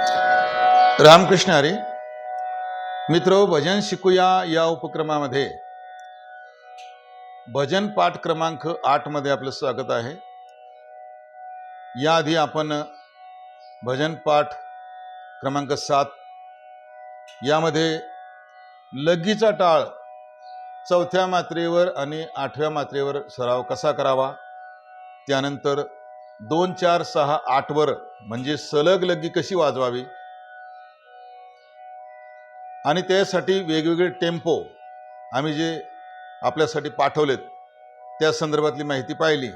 रामकृष्ण हरी मित्र भजन शिकूया या उपक्रमामध्ये. भजन पाठ क्रमांक आठमध्ये आपलं स्वागत आहे. याआधी आपण भजन पाठ क्रमांक सात यामध्ये लगीचा टाळ चौथ्या मात्रेवर आणि आठव्या मात्रेवर सराव कसा करावा त्यानंतर दोन चार सहा आठवर म्हणजे सलग लग्गी कशी वाजवावी? आणि त्यासाठी वेगवेगळे टेम्पो आम्ही जे आपल्यासाठी पाठवलेत त्या संदर्भातली माहिती पाहिली.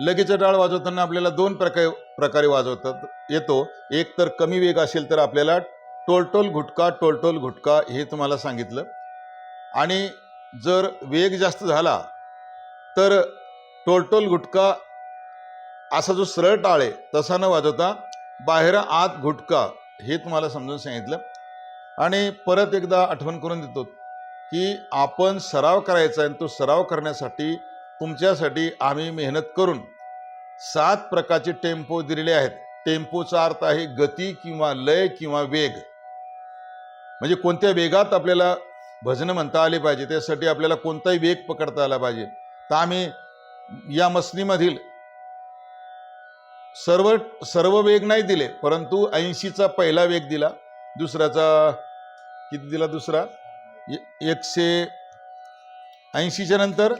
लगेच डाळ वाजवताना आपल्याला दोन प्रकार प्रकारे वाजवतात येतो. एक तर कमी वेग असेल तर आपल्याला टोलटोल घुटका टोलटोल घुटका हे तुम्हाला सांगितलं. आणि जर वेग जास्त झाला तर टोलटोल गुटका असा जो सरळ टाळ आहे तसा न वाजवता बाहेर आत गुटका हे तुम्हाला समजून सांगितलं. आणि परत एकदा आठवण करून देतो की आपण सराव करायचा आहे आणि तो सराव करण्यासाठी तुमच्यासाठी आम्ही मेहनत करून सात प्रकारचे टेम्पो दिलेले आहेत. टेम्पोचा अर्थ आहे गती किंवा लय किंवा वेग. म्हणजे कोणत्या वेगात आपल्याला भजनं म्हणता आले पाहिजे त्यासाठी आपल्याला कोणताही वेग पकडता आला पाहिजे. तर आम्ही या मसनीमधील सर्व सर्व वेग नाही दिले परंतु ऐंशीचा पहिला वेग दिला. दुसऱ्याचा किती दिला दुसरा? एकशे ऐंशीच्या नंतर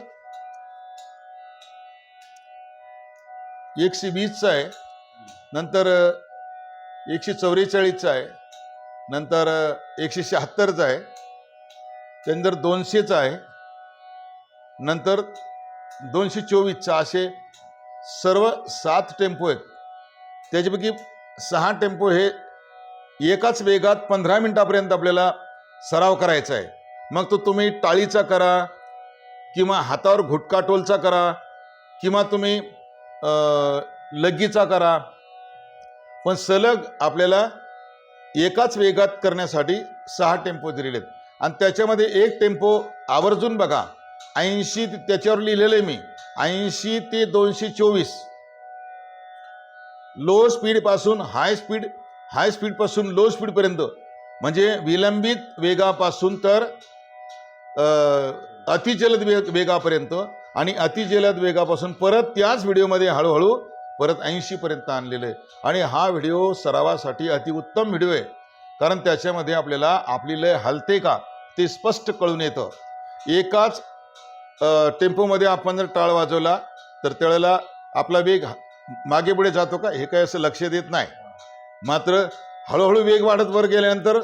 एकशे वीसचा आहे. नंतर एकशे चौवेचाळीसचा आहे. नंतर एकशे शहात्तरचा आहे. त्यानंतर दोनशेचा आहे. नंतर दोनशे चोवीसचा असे सर्व सात टेम्पो आहेत. त्याच्यापैकी सहा टेम्पो हे एकाच वेगात पंधरा मिनिटापर्यंत आपल्याला सराव करायचा आहे. मग तो तुम्ही टाळीचा करा किंवा हातावर घुटका टोलचा करा किंवा तुम्ही लग्गीचा लगीचा करा. पण सलग आपल्याला एकाच वेगात करण्यासाठी सहा टेम्पो दिलेले आहेत. आणि त्याच्यामध्ये एक टेम्पो आवर्जून बघा. ऐंशी त्याच्यावर लिहिलेलं आहे मी. ऐंशी ते दोनशे चोवीस. लो स्पीडपासून हाय स्पीड हाय स्पीडपासून लो स्पीड पर्यंत. म्हणजे विलंबित वेगापासून तर अतिजलद वेग वेगापर्यंत आणि अतिजलद वेगापासून परत त्याच व्हिडिओमध्ये हळूहळू परत ऐंशी पर्यंत आणलेलं आहे. आणि हा व्हिडिओ सरावासाठी अतिउत्तम व्हिडिओ आहे. कारण त्याच्यामध्ये आपल्याला आपली लय हलते का ते स्पष्ट कळून येतं. एकाच टेम्पोमध्ये आपण जर टाळ वाजवला तर त्यावेळेला आपला वेग मागे पुढे जातो का? हे काही असं लक्ष देत नाही. मात्र हळूहळू वेग वाढत वर गेल्यानंतर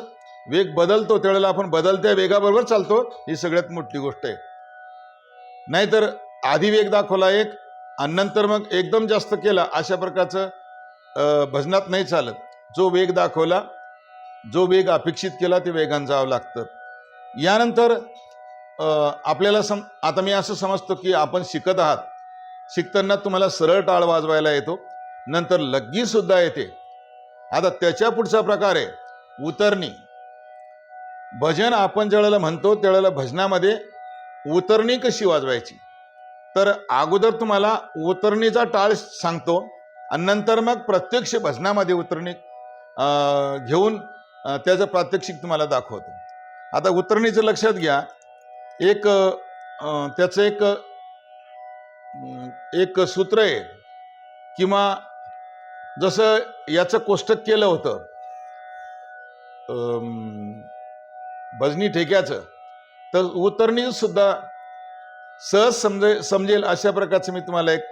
वेग बदलतो त्यावेळेला आपण बदलत्या वेगाबरोबर चालतो ही सगळ्यात मोठी गोष्ट आहे. नाहीतर आधी वेग दाखवला एक आणि नंतर मग एकदम जास्त केला अशा प्रकारचं भजनात नाही चालत. जो वेग दाखवला जो वेग अपेक्षित केला ते वेगानं जावं लागतं. यानंतर आपल्याला सम आता मी असं समजतो की आपण शिकत आहात. शिकताना तुम्हाला सरळ टाळ वाजवायला येतो. नंतर लग्गी सुद्धा येते. आता त्याच्या पुढचा प्रकार आहे उतरणी. भजन आपण ज्यावेळेला म्हणतो त्यावेळेला भजनामध्ये उतरणी कशी वाजवायची? तर अगोदर तुम्हाला उतरणीचा टाळ सांगतो आणि नंतर मग प्रत्यक्ष भजनामध्ये उतरणी घेऊन त्याचं प्रात्यक्षिक तुम्हाला दाखवतो. आता उतरणीचं लक्षात घ्या एक त्याचं एक एक सूत्र आहे किंवा जसं याचं कोष्टक केलं होतं भजनी ठेक्याचं तर उतरणी सुद्धा सहज समजे समजेल अशा प्रकारचं मी तुम्हाला एक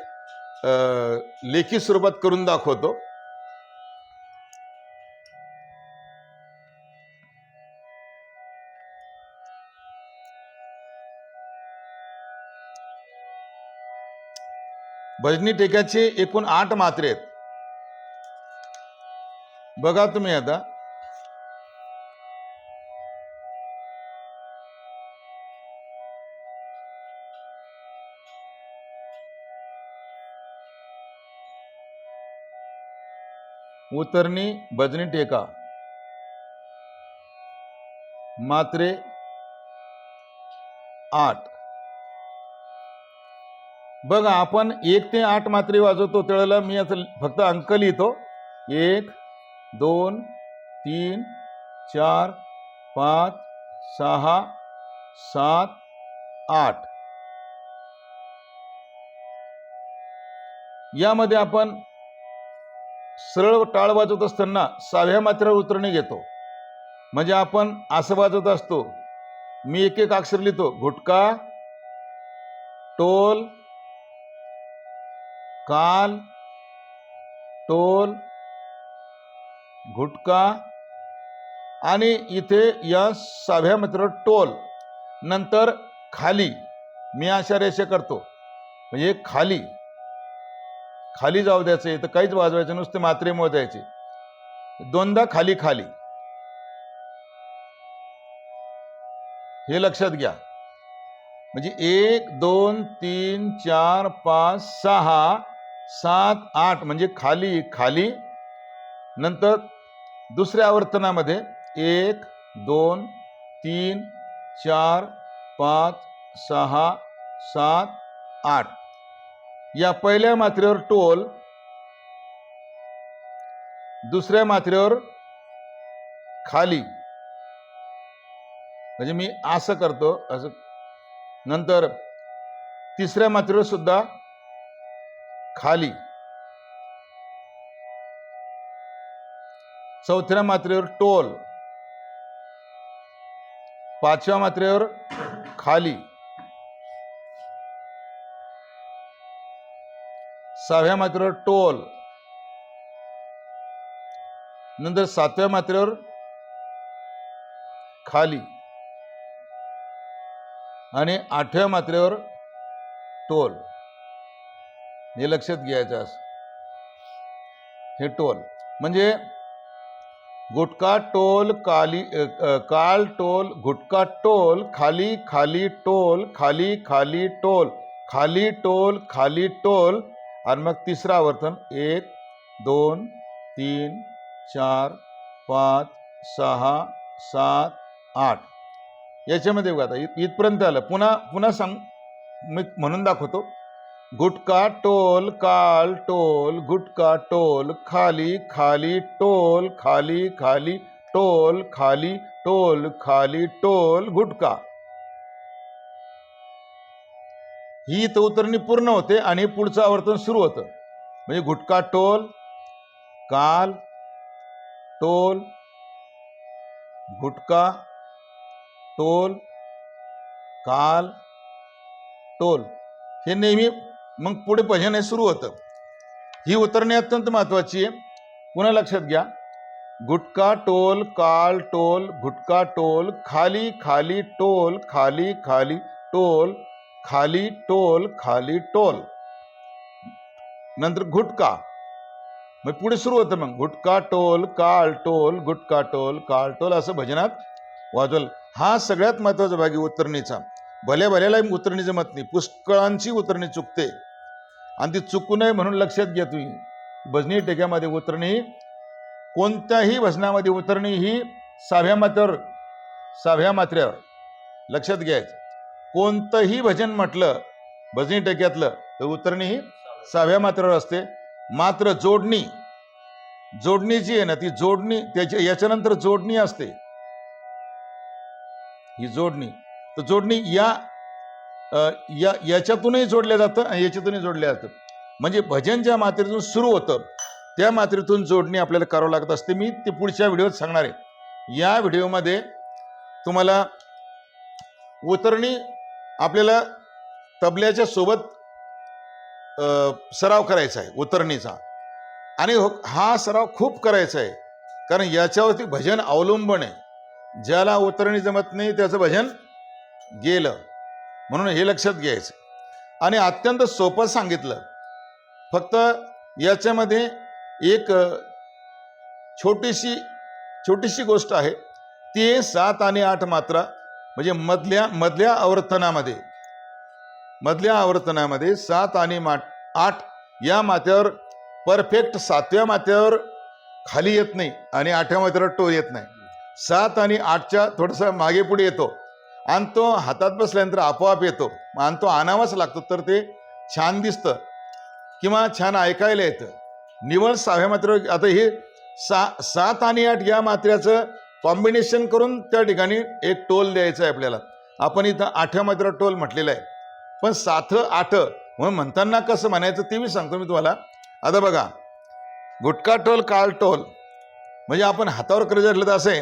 लेखी स्वरूपात करून दाखवतो. भजनी टेक्याचे एकूण आठ मात्रे आहेत. बघा तुम्ही आता. उतरणी भजनी टेका. मात्रे आठ. बघा आपण एक ते आठ मात्रे वाजवतो त्यावेळेला मी असं फक्त अंक लिहितो. एक दोन तीन चार पाच सहा सात आठ. यामध्ये आपण सरळ टाळ वाजवत असताना सहाव्या मात्रेवर उतरणे घेतो. म्हणजे आपण असं वाजवत असतो. मी एक एक अक्षर लिहितो. घुटका टोल काल टोल घुटका आणि इथे या सहाव्या मित्र टोल नंतर खाली. मी अशा रेषे करतो. म्हणजे खाली. खाली जाऊ द्यायचं. इथं काहीच वाजवायचं नुसते मात्रे मोजायचे दोनदा खाली खाली. हे लक्षात घ्या. म्हणजे एक दोन तीन चार पाच सहा सात आठ म्हणजे खाली खाली. नंतर दुसऱ्या आवर्तनामध्ये एक दोन तीन चार पाच सहा सात आठ. या पहिल्या मात्रेवर टोल दुसऱ्या मात्रेवर खाली. म्हणजे मी असं करतो असं. नंतर तिसऱ्या मात्रेवर सुद्धा खाली. चौथ्या मात्रेवर टोल. पाचव्या मात्रेवर खाली. सहाव्या मात्रेवर टोल. नंतर सातव्या मात्रेवर खाली. आणि आठव्या मात्रेवर टोल. हे लक्षात घ्यायचं असं. हे टोल. म्हणजे गुटका टोल काली काल टोल गुटका टोल खाली खाली टोल खाली खाली टोल खाली टोल खाली टोल. आणि मग तिसरं आवर्तन एक दोन तीन चार पाच सहा सात आठ. याच्यामध्ये बघा आता इथपर्यंत आलं. पुन्हा पुन्हा सांग मी म्हणून दाखवतो. गुटका टोल काल टोल गुटका टोल खाली खाली टोल खाली खाली टोल खाली टोल खाली टोल गुटका. ही इथं उतरणी पूर्ण होते आणि पुढचं आवर्तन सुरू होतं. म्हणजे गुटका टोल काल टोल गुटका टोल काल टोल. हे नेहमी मग पुढे भजन हे सुरू होतं. ही उतरणी अत्यंत महत्वाची आहे. पुन्हा लक्षात घ्या. गुटका टोल काल टोल गुटका टोल खाली खाली टोल खाली खाली टोल खाली टोल खाली टोल. नंतर गुटका मग पुढे सुरू होतं मग. गुटका टोल काल टोल गुटका टोल काल टोल असं भजनात वाजवल. हा सगळ्यात महत्त्वाचा भाग आहे उतरणीचा. भल्या भल्याला उतरणी जमत नाही. पुष्कळांची उतरणी चुकते. आणि ती चुकू नये म्हणून लक्षात घ्या तुम्ही. भजनी टेक्यामध्ये उतरणे ही कोणत्याही भजनामध्ये उतरणे ही सहाव्या मात्र्यावर साव्या मात्र्यावर. लक्षात घ्यायचं. कोणतंही भजन म्हटलं भजनी टेक्यातलं तर उतरणी ही साव्या मात्र्यावर असते. मात्र जोडणी जोडणी जी आहे ना ती जोडणी त्याच्या याच्यानंतर जोडणी असते. ही जोडणी. तर जोडणी या या याच्यातूनही जोडलं जातं आणि याच्यातूनही जोडलं जातं. म्हणजे भजन ज्या मात्रेतून सुरू होतं त्या मात्रेतून जोडणी आपल्याला करावं लागत असते. मी ते पुढच्या व्हिडिओत सांगणार आहे. या व्हिडिओमध्ये तुम्हाला उतरणी आपल्याला तबल्याच्या सोबत सराव करायचा आहे उतरणीचा. आणि हो- हा सराव खूप करायचा आहे. कारण याच्यावरती भजन अवलंबन आहे. ज्याला उतरणी जमत नाही त्याचं भजन गेलं. म्हणून हे लक्षात घ्यायचं. आणि अत्यंत सोपं सांगितलं. फक्त याच्यामध्ये एक छोटीशी छोटीशी गोष्ट आहे. ती आहे सात आणि आठ मात्रा म्हणजे मधल्या मधल्या आवर्तनामध्ये मधल्या आवर्तनामध्ये सात आणि मा आठ या माथ्यावर परफेक्ट सातव्या मात्यावर खाली येत नाही आणि आठव्या मात्यावर टो येत नाही. सात आणि आठच्या थोडंसं मागे पुढे येतो. आणि तो हातात बसल्यानंतर आपोआप येतो. आणि तो आणावाच लागतो. तर ते छान दिसतं. किंवा छान ऐकायला येतं. निवळ सहाव्या मात्र आता हे सा सात आणि आठ या मात्र्याचं कॉम्बिनेशन करून त्या ठिकाणी एक टोल द्यायचं आहे आपल्याला. आपण इथं आठव्या मात्र टोल म्हटलेला आहे. पण साथ आठ म्हणून म्हणताना कसं म्हणायचं ते मी सांगतो मी तुम्हाला. आता बघा गुटखा टोल काळ टोल. म्हणजे आपण हातावर कर्ज घेतलं तर असं आहे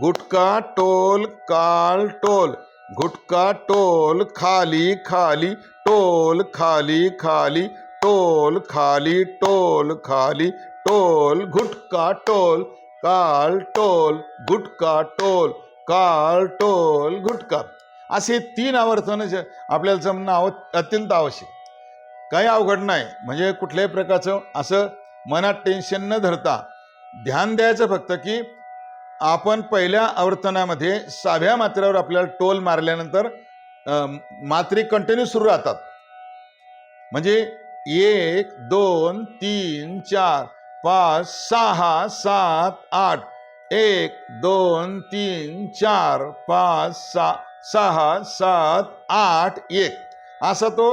गुटका टोल काळ टोल. गुटका टोल खाली खाली टोल खाली खाली टोल खाली टोल खाली टोल. गुटका टोल काळ टोल गुटका टोल काळ टोल गुटका. असे तीन आवर्तन जे आपल्याला जमणं आव अत्यंत आवश्यक. काही अवघड नाही. म्हणजे कुठल्याही प्रकारचं असं मनात टेन्शन न धरता ध्यान द्यायचं फक्त की आपण पहिल्या आवर्तनामध्ये सहाव्या मात्रेवर आपल्याला टोल मारल्यानंतर मात्रे कंटिन्यू सुरू राहतात. म्हणजे एक दोन तीन चार पाच सहा सात आठ एक दोन तीन चार पाच सहा सहा सात आठ एक. असा तो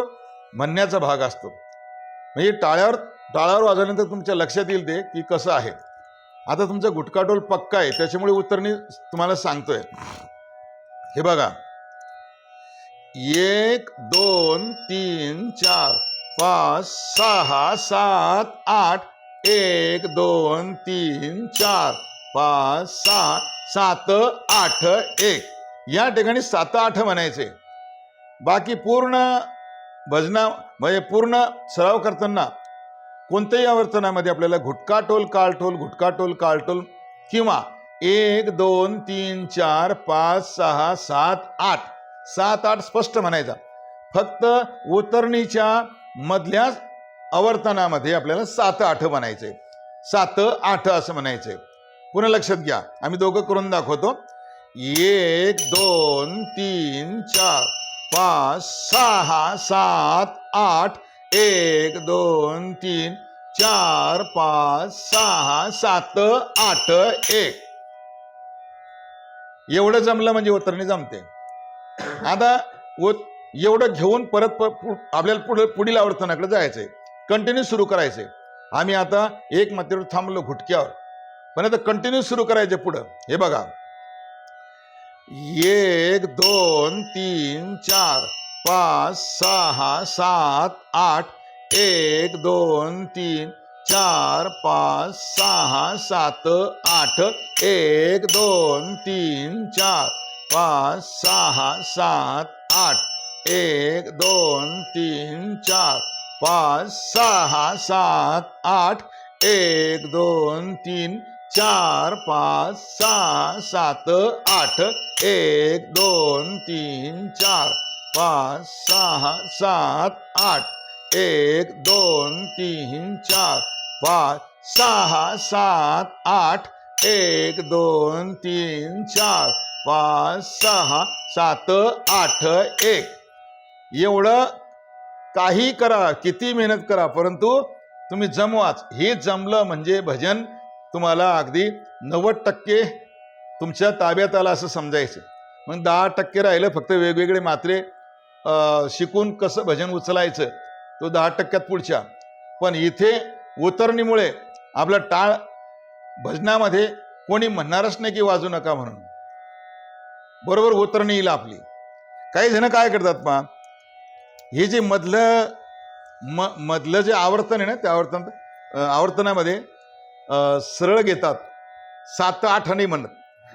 म्हणण्याचा भाग असतो. म्हणजे टाळ्यावर टाळ्यावर वाजवल्यानंतर तुमच्या लक्षात येईल ते की कसं आहे. आता तुमचा गुटकाटोल पक्का आहे त्याच्यामुळे उत्तरणी तुम्हाला सांगतोय. हे बघा. एक दोन तीन चार पाच सहा सात आठ. एक दोन तीन चार पाच सहा सात आठ एक. या ठिकाणी सात आठ म्हणायचे. बाकी पूर्ण भजना म्हणजे पूर्ण सराव करताना कोणत्याही आवर्तनामध्ये आपल्याला घुटका टोल काळ काळटोल घुटका टोल किंवा एक दोन तीन चार पाच सहा सात आठ सात आठ स्पष्ट म्हणायचा. फक्त उतरणीच्या मधल्या आवर्तनामध्ये आपल्याला सात आठ म्हणायचंय सात आठ असं म्हणायचंय पुन्हा लक्षात घ्या. आम्ही दोघं करून दाखवतो. एक दोन तीन चार पाच सहा सात आठ एक दोन तीन चार पाच सहा सात आठ एक. एवढं जमलं म्हणजे उतरणी जमते. आता एवढं घेऊन परत आपल्याला पुढे पुढील आवर्तनाकडे जायचंय. कंटिन्यू सुरू करायचंय. आम्ही आता एक मात्रेवर थांबलो घुटक्यावर. पण आता कंटिन्यू सुरू करायचे पुढं. हे बघा. एक दोन तीन चार. पाच सहा सात आठ एक दोन तीन चार पाच सहा सात आठ एक दोन तीन चार पाच सहा सात आठ एक दोन तीन चार पाच सहा सात आठ एक दोन तीन चार पाच सहा सात आठ एक दोन तीन चार पाच सहा सात आठ एक दोन तीन चार पाच सहा सात आठ एक दोन तीन चार पाच सहा सात आठ एक. एवढं काही करा किती मेहनत करा परंतु तुम्ही जमवाच. हे जमलं म्हणजे भजन तुम्हाला अगदी नव्वद टक्के तुमच्या ताब्यात आलं असं समजायचं. मग दहा टक्के राहिलं फक्त वेगवेगळे मात्रे शिकून कसं भजन उचलायचं तो दहा टक्क्यात पुढच्या. पण इथे उतरणीमुळे आपला टाळ भजनामध्ये कोणी म्हणणारच नाही की वाजू नका म्हणून. बरोबर उतरणी येईल आपली. काही जण काय करतात पहा हे जे मधलं म मधलं जे आवर्तन आहे ना त्या आवर्तन आवर्तनामध्ये सरळ घेतात. सात आठ आणि म्हणत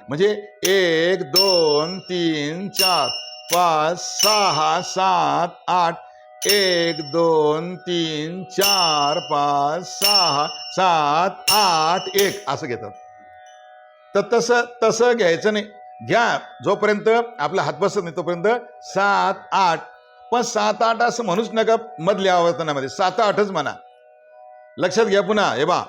म्हणजे एक दोन तीन चार. पाच सहा सात आठ एक दोन तीन चार पाच सहा सात आठ एक असं घेतात. तर तसं तसं घ्यायचं नाही. घ्या जोपर्यंत आपला हात बसत नाही तोपर्यंत सात आठ. पण सात आठ असं म्हणूच नका मधल्या आवर्तनामध्ये. सात आठच म्हणा. लक्षात घ्या पुन्हा. हे बा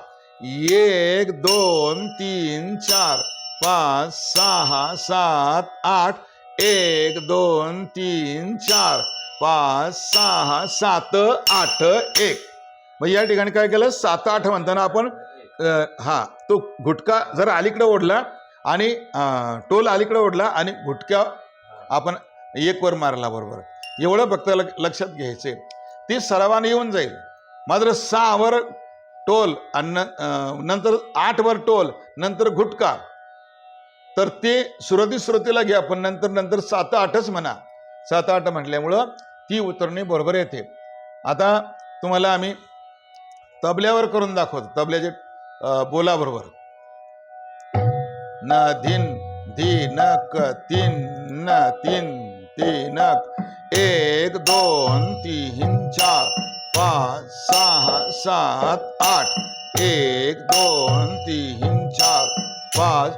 एक दोन तीन चार पाच सहा सात आठ एक दोन तीन चार पाच सहा सात आठ एक. मग या ठिकाणी काय केलं? सात आठ म्हणताना आपण हा तो घुटका जरा अलीकडे ओढला आणि टोल अलीकडे ओढला आणि घुटक्या आपण एक वर मारला बरोबर. एवढं फक्त लक्षात घ्यायचे ती सरावाने येऊन जाईल. मात्र सहावर टोल आणि न- नंतर आठवर टोल नंतर घुटका तर ते सुरती सुरतीला घ्या पण नंतर नंतर सात आठच म्हणा. सात आठ म्हटल्यामुळं ती उतरणी बरोबर येते. आता तुम्हाला आम्ही तबल्यावर करून दाखवतो. तबल्याचे बोला बोलाबरोबर. न धिन धी नक तीन न तीन तीनक एक दोन तीन चार पाच सहा सात आठ एक दोन तीन चार पाच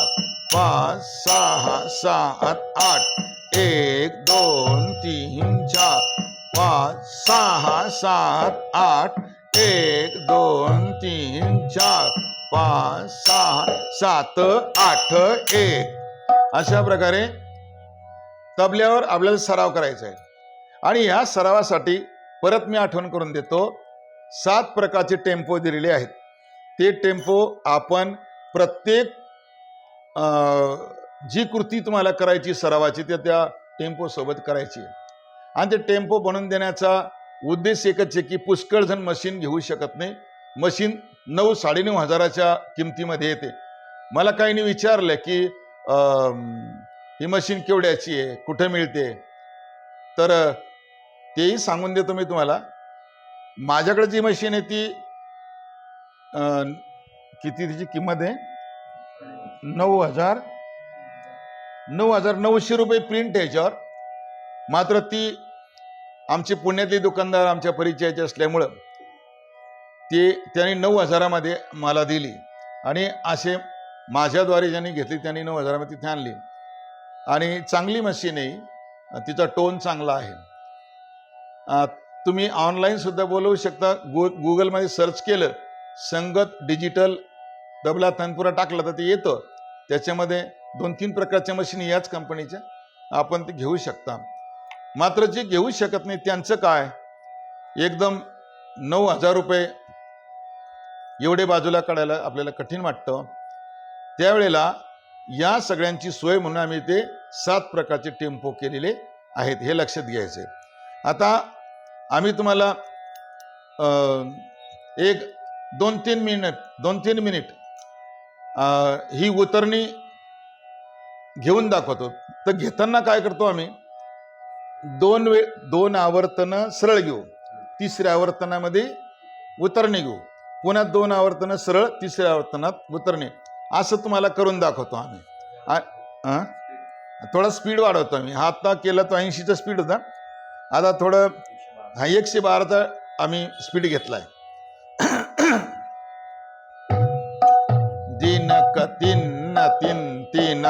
पाच सहा सात आठ एक दोन तीन चार पाच सहा सात आठ एक दोन तीन चार पाच सहा सात आठ एक. अशा प्रकारे तबल्यावर आपल्याला सराव करायचा आहे. आणि या सरावासाठी परत मी आठवण करून देतो सात प्रकारचे टेम्पो दिलेले आहेत. ते टेम्पो आपण प्रत्येक जी कृती तुम्हाला करायची सरावाची ते त्या टेम्पो सोबत करायची आहे. आणि ते टेम्पो बनवून देण्याचा उद्देश एकच आहे की पुष्कळ जण मशीन घेऊ शकत नाही. मशीन नऊ साडेनऊ हजाराच्या किमतीमध्ये येते. मला काहींनी विचारलं की ही मशीन केवढ्याची आहे? कुठे मिळते? तर तेही सांगून देतो मी तुम्हाला. माझ्याकडे जी मशीन आहे ती किती तिची किंमत आहे? नऊ हजार नऊ हजार नऊशे रुपये प्रिंट याच्यावर. मात्र ती आमचे पुण्यातली दुकानदार आमच्या परिचयाचे असल्यामुळं ते त्यांनी नऊ हजारामध्ये मला दिली. आणि असे माझ्याद्वारे ज्यांनी घेतली त्यांनी नऊ हजारामध्ये तिथे आणली. आणि चांगली मशीन आहे तिचा टोन चांगला आहे. तुम्ही ऑनलाईनसुद्धा बोलवू शकता. गु गुगलमध्ये सर्च केलं संगत डिजिटल तबला तनपुरा टाकलं तर ते येतं. त्याच्यामध्ये दोन तीन प्रकारच्या मशीन याच कंपनीच्या आपण ते घेऊ शकता. मात्र जे घेऊ शकत नाही त्यांचं काय? एकदम नऊ हजार रुपये एवढे बाजूला काढायला आपल्याला कठीण वाटतं. त्यावेळेला या सगळ्यांची सोय म्हणून आम्ही ते सात प्रकारचे टेम्पो केलेले आहेत हे लक्षात घ्यायचे आता आम्ही तुम्हाला अं, एक दोन तीन मिनिट दोन तीन मिनिट ही उतरणी घेऊन दाखवतो. तर घेताना काय करतो आम्ही? दोन वेळ दोन आवर्तनं सरळ घेऊ. तिसऱ्या आवर्तनामध्ये उतरणे घेऊ. पुन्हा दोन आवर्तनं सरळ तिसऱ्या आवर्तनात उतरणे. असं तुम्हाला करून दाखवतो आम्ही. थोडा स्पीड वाढवतो आम्ही. हा आत्ता केला तो ऐंशीचा स्पीड होता. आता थोडं हा एकशे बाराचा आम्ही स्पीड घेतलाय. आहे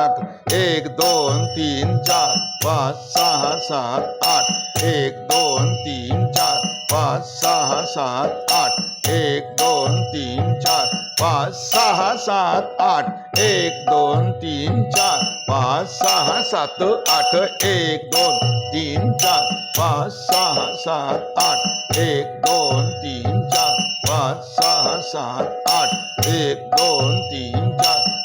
तीनक एक दोन तीन चार पाच सहा सात आठ. एक दोन तीन चार पाच सहा सात आठ. एक दोन तीन चार पाच सहा सात आठ. एक दोन तीन चार पाच सहा सात आठ. एक दोन तीन चार पाच सहा सात आठ. एक दोन तीन चार पाच सहा सात आठ. एक दोन तीन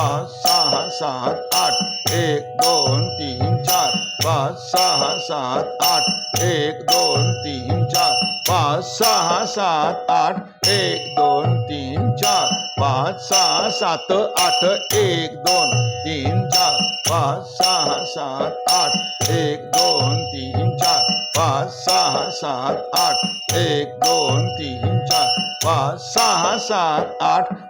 पाच सहा सात आठ एक दोन तीन चार पाच सहा सात आठ एक दोन तीन चार पाच सहा सात आठ एक दोन तीन चार पाच सहा सात आठ एक दोन तीन चार पाच सहा सात आठ एक दोन तीन चार पाच सहा सात आठ एक दोन तीन चार पाच सहा सात आठ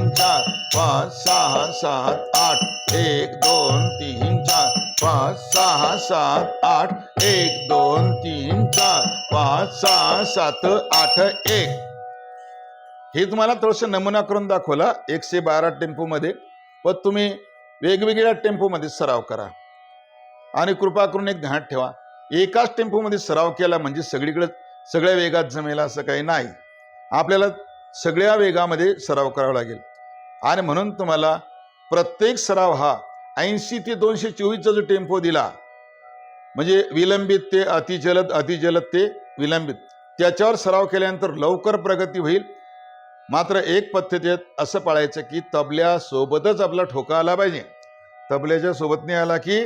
पाच सहा सात आठ एक दोन तीन चार. पाच सहा सात आठ एक दोन तीन चार. पाच सहा सात आठ एक. हे तुम्हाला थोडंसं नमुना करून दाखवला एकशे बारा टेम्पोमध्ये. पण तुम्ही वेगवेगळ्या टेम्पोमध्ये सराव करा. आणि कृपा करून एक ध्यानात ठेवा. एकाच टेम्पोमध्ये सराव केला म्हणजे सगळीकडे सगळ्या वेगात जमेल असं काही नाही. आपल्याला सगळ्या वेगामध्ये सराव करावा लागेल. आणि म्हणून तुम्हाला प्रत्येक सराव हा ऐंशी ते दोनशे चोवीसचा जो टेम्पो दिला म्हणजे विलंबित ते अतिजलद अतिजलद ते विलंबित. त्याच्यावर सराव केल्यानंतर लवकर प्रगती होईल. मात्र एक पद्धतीत असं पाळायचं की तबल्यासोबतच आपला ठोका आला पाहिजे. तबल्याच्या सोबतने आला की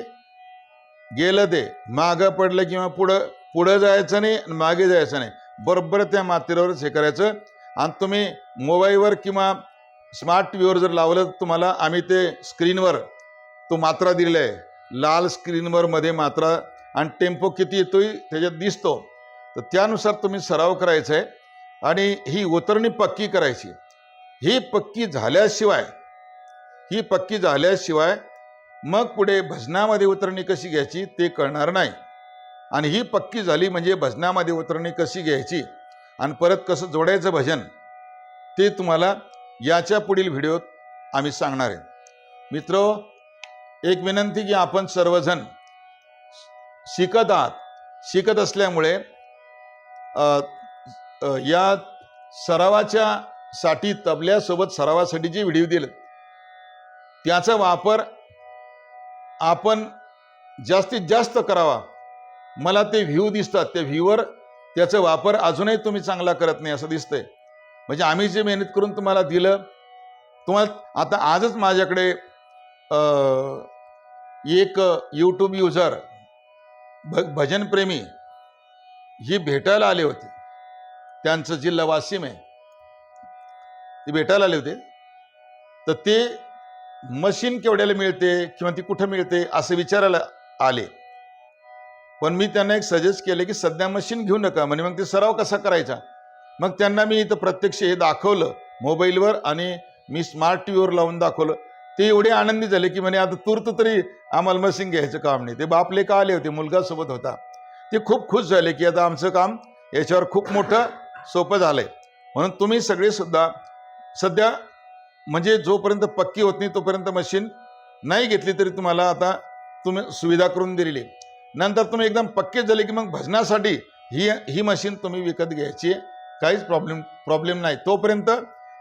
गेलं ते मागं पडलं किंवा पुढं पुढं जायचं नाही आणि मागे जायचं नाही. बरोबर त्या मातेवरच हे करायचं. आणि तुम्ही मोबाईलवर किंवा स्मार्ट टीव्हीवर जर लावलं तर तुम्हाला आम्ही ते स्क्रीनवर तो मात्रा दिलेला आहे लाल स्क्रीनवर मध्ये मात्रा आणि टेम्पो किती येतोय त्याच्यात दिसतो. तर त्यानुसार तुम्ही सराव करायचा आहे आणि ही उतरणी पक्की करायची. ही पक्की झाल्याशिवाय ही पक्की झाल्याशिवाय मग पुढे भजनामध्ये उतरणी कशी घ्यायची ते कळणार नाही. आणि ही पक्की झाली म्हणजे भजनामध्ये उतरणी कशी घ्यायची आणि परत कसं जोडायचं भजन ते तुम्हाला याच्या पुढील व्हिडिओत आम्ही सांगणार आहे. मित्र एक विनंती की आपण सर्वजण शिकत आहात. शिकत असल्यामुळे या सरावाच्या साठी तबल्यासोबत सरावासाठी जे व्हिडिओ दिले त्याचा वापर आपण जास्तीत जास्त करावा. मला ते व्ह्यू दिसतात. त्या व्ह्यूवर त्याचा वापर अजूनही तुम्ही चांगला करत नाही असं दिसतंय. म्हणजे आम्ही जे मेहनत करून तुम्हाला दिलं तुम्हाला आता आजच माझ्याकडे एक यूट्यूब युजर भ भजनप्रेमी ही भेटायला आले होते. त्यांचं जिल्हा वाशिम आहे ते भेटायला आले होते. तर ते मशीन केवढ्याला मिळते किंवा ती कुठं मिळते असं विचारायला आले. पण मी त्यांना एक सजेस्ट केले की सध्या मशीन घेऊ नका म्हणजे मग ते सराव कसा करायचा? मग त्यांना मी इथं प्रत्यक्ष हे दाखवलं मोबाईलवर आणि मी स्मार्ट टी व्हीवर लावून दाखवलं. ते एवढे आनंदी झाले की म्हणे आता तूर्त तरी आम्हाला मशीन घ्यायचं काम नाही. ते बापले का आले होते मुलगा सोबत होता. ते खूप खुश झाले की आता आमचं काम याच्यावर खूप मोठं सोपं झालं आहे म्हणून तुम्ही सगळे सुद्धा सध्या म्हणजे जोपर्यंत पक्की होत नाही तोपर्यंत मशीन नाही घेतली तरी तुम्हाला आता तुम्ही सुविधा करून दिलेली नंतर तुम्ही एकदम पक्के झाले की मग भजनासाठी ही ही मशीन तुम्ही विकत घ्यायची आहे. काहीच प्रॉब्लेम प्रॉब्लेम नाही. तोपर्यंत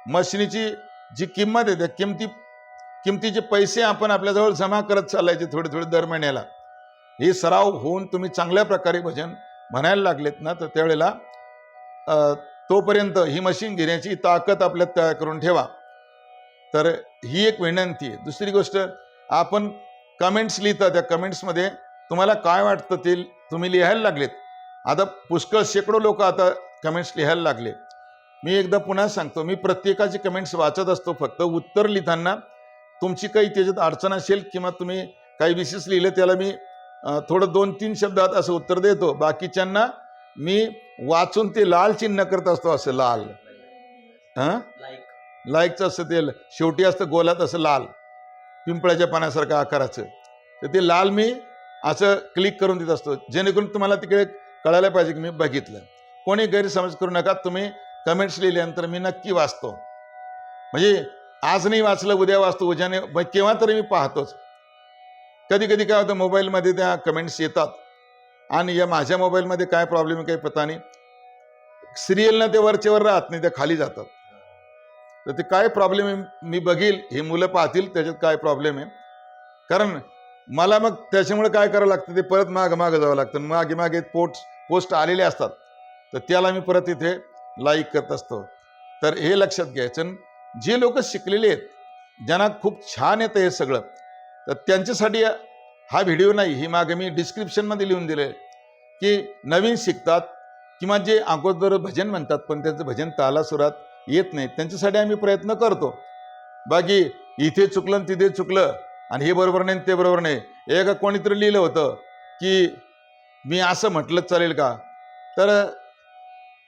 मशिनीची जी किंमत आहे त्या किमती किमतीचे पैसे आपण आपल्याजवळ जमा करत चालायचे थोडे थोडे दर महिन्याला. हे सराव होऊन तुम्ही चांगल्या प्रकारे भजन म्हणायला लागलेत ना तर त्यावेळेला तोपर्यंत ही मशीन घेण्याची ताकद आपल्यात तयार करून ठेवा. तर ही एक विनंती आहे. दुसरी गोष्ट आपण कमेंट्स लिहिता त्या कमेंट्समध्ये तुम्हाला काय वाटतं ते तुम्ही लिहायला लागलेत. आता पुष्कळ शेकडो लोक आता कमेंट्स लिहायला लागले. मी एकदा पुन्हा सांगतो मी प्रत्येकाचे कमेंट्स वाचत असतो फक्त उत्तर लिहिताना तुमची काही त्याच्यात अडचण असेल किंवा तुम्ही काही विशेष लिहिलं त्याला मी थोडं दोन तीन शब्दात असं उत्तर देतो. बाकीच्यांना मी वाचून ते लाल चिन्ह करत असतो असं लाल. हां? लाईक लाईकचं असं ते शेवटी असतं गोलात असं लाल. पिंपळाच्या पाण्यासारखं आकाराचं. तर ते लाल मी असं क्लिक करून देत असतो. जेणेकरून तुम्हाला तिकडे कळायला पाहिजे की मी बघितलं. कोणी गैरसमज करू नका तुम्ही कमेंट्स लिहिल्यानंतर मी नक्की वाचतो. म्हणजे आज नाही वाचलं उद्या वाचतो उद्याने मग केव्हा तरी मी पाहतोच. कधी कधी काय होतं मोबाईलमध्ये त्या कमेंट्स येतात. आणि या माझ्या मोबाईलमध्ये काय प्रॉब्लेम आहे काही पता नाही. सिरियलनं ते वरचेवर राहत नाही ते खाली जातात. तर ते काय प्रॉब्लेम आहे मी बघील हे मुलं पाहतील त्याच्यात काय प्रॉब्लेम आहे. कारण मला मग त्याच्यामुळे काय करावं लागतं ते परत मागं मागं जावं लागतं. मागे मागे पोस्ट पोस्ट आलेले असतात. तर त्याला मी परत इथे लाईक करत असतो. तर हे लक्षात घ्यायचं आणि जे लोक शिकलेले आहेत ज्यांना खूप छान येतं हे सगळं तर त्यांच्यासाठी हा व्हिडिओ नाही ही मागे मी डिस्क्रिप्शनमध्ये लिहून दिले की नवीन शिकतात किंवा जे अगोदर भजन म्हणतात पण त्यांचं भजन तालासुरात येत नाही त्यांच्यासाठी आम्ही प्रयत्न करतो. बाकी इथे चुकलं आणि तिथे चुकलं आणि हे बरोबर नाही ते बरोबर नाही. एका कोणीतरी लिहिलं होतं की मी असं म्हटलं चालेल का? तर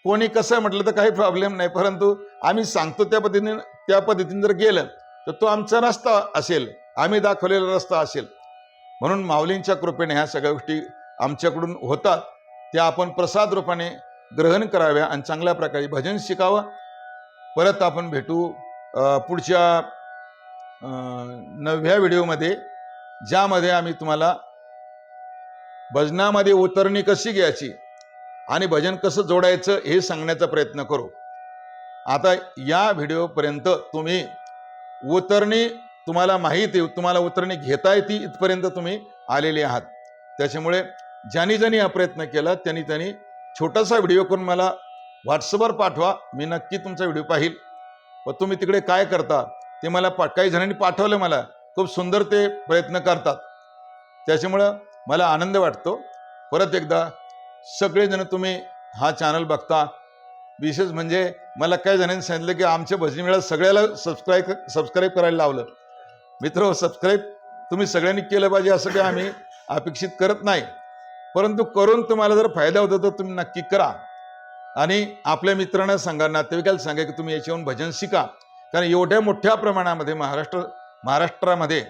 कोणी कसं म्हटलं तर काही प्रॉब्लेम नाही. परंतु आम्ही सांगतो त्या पद्धतीने त्या पद्धतीने जर गेलं तर तो आमचा रस्ता असेल. आम्ही दाखवलेला रस्ता असेल. म्हणून माऊलींच्या कृपेने ह्या सगळ्या गोष्टी आमच्याकडून होतात. त्या आपण प्रसाद रूपाने ग्रहण कराव्या आणि चांगल्या प्रकारे भजन शिकावं. परत आपण भेटू पुढच्या नवव्या व्हिडिओमध्ये ज्यामध्ये आम्ही तुम्हाला भजनामध्ये उतरणी कशी घ्यायची आणि भजन कसं जोडायचं हे सांगण्याचा प्रयत्न करू. आता या व्हिडिओपर्यंत तुम्ही उतरणी तुम्हाला माहीत तुम्हाला उतरणी घेता येते इथपर्यंत तुम्ही आलेले आहात. त्याच्यामुळे ज्यांनी ज्यांनी हा प्रयत्न केला त्यांनी त्यांनी छोटासा व्हिडिओ करून मला व्हॉट्सअपवर पाठवा. मी नक्की तुमचा व्हिडिओ पाहील. व तुम्ही तिकडे काय करता ते मला पा काही जणांनी पाठवलं मला. खूप सुंदर ते प्रयत्न करतात. त्याच्यामुळं मला आनंद वाटतो. परत एकदा सगळेजण तुम्ही हा चॅनल बघता. विशेष म्हणजे मला काही जणांनी सांगितलं की आमच्या भजनी वेळा सगळ्याला सबस्क्राईब सबस्क्राईब करायला लावलं. मित्र सबस्क्राईब तुम्ही सगळ्यांनी केलं पाहिजे असं काही आम्ही अपेक्षित करत नाही. परंतु करून तुम्हाला जर फायदा होतो तर तुम्ही नक्की करा. आणि आपल्या मित्रांना सांगा नातेवाईकाला सांगा की तुम्ही याच्यावरून भजन शिका. कारण एवढ्या मोठ्या प्रमाणामध्ये महाराष्ट्र महाराष्ट्रामध्ये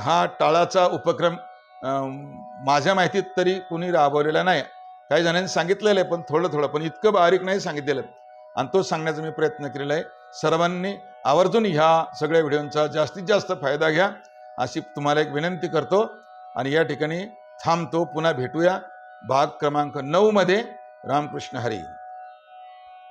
हा टाळाचा उपक्रम माझ्या माहितीत तरी कुणी राबवलेला नाही. काही जणांनी सांगितलेलं आहे पण थोडं थोडं पण इतकं बारीक नाही सांगितलेलं आणि तो सांगण्याचा मी प्रयत्न केलेला आहे. सर्वांनी आवर्जून ह्या सगळ्या व्हिडिओंचा जास्तीत जास्त फायदा घ्या अशी तुम्हाला एक विनंती करतो. आणि या ठिकाणी थांबतो पुन्हा भेटूया. भाग क्रमांक नऊमध्ये रामकृष्ण हरी.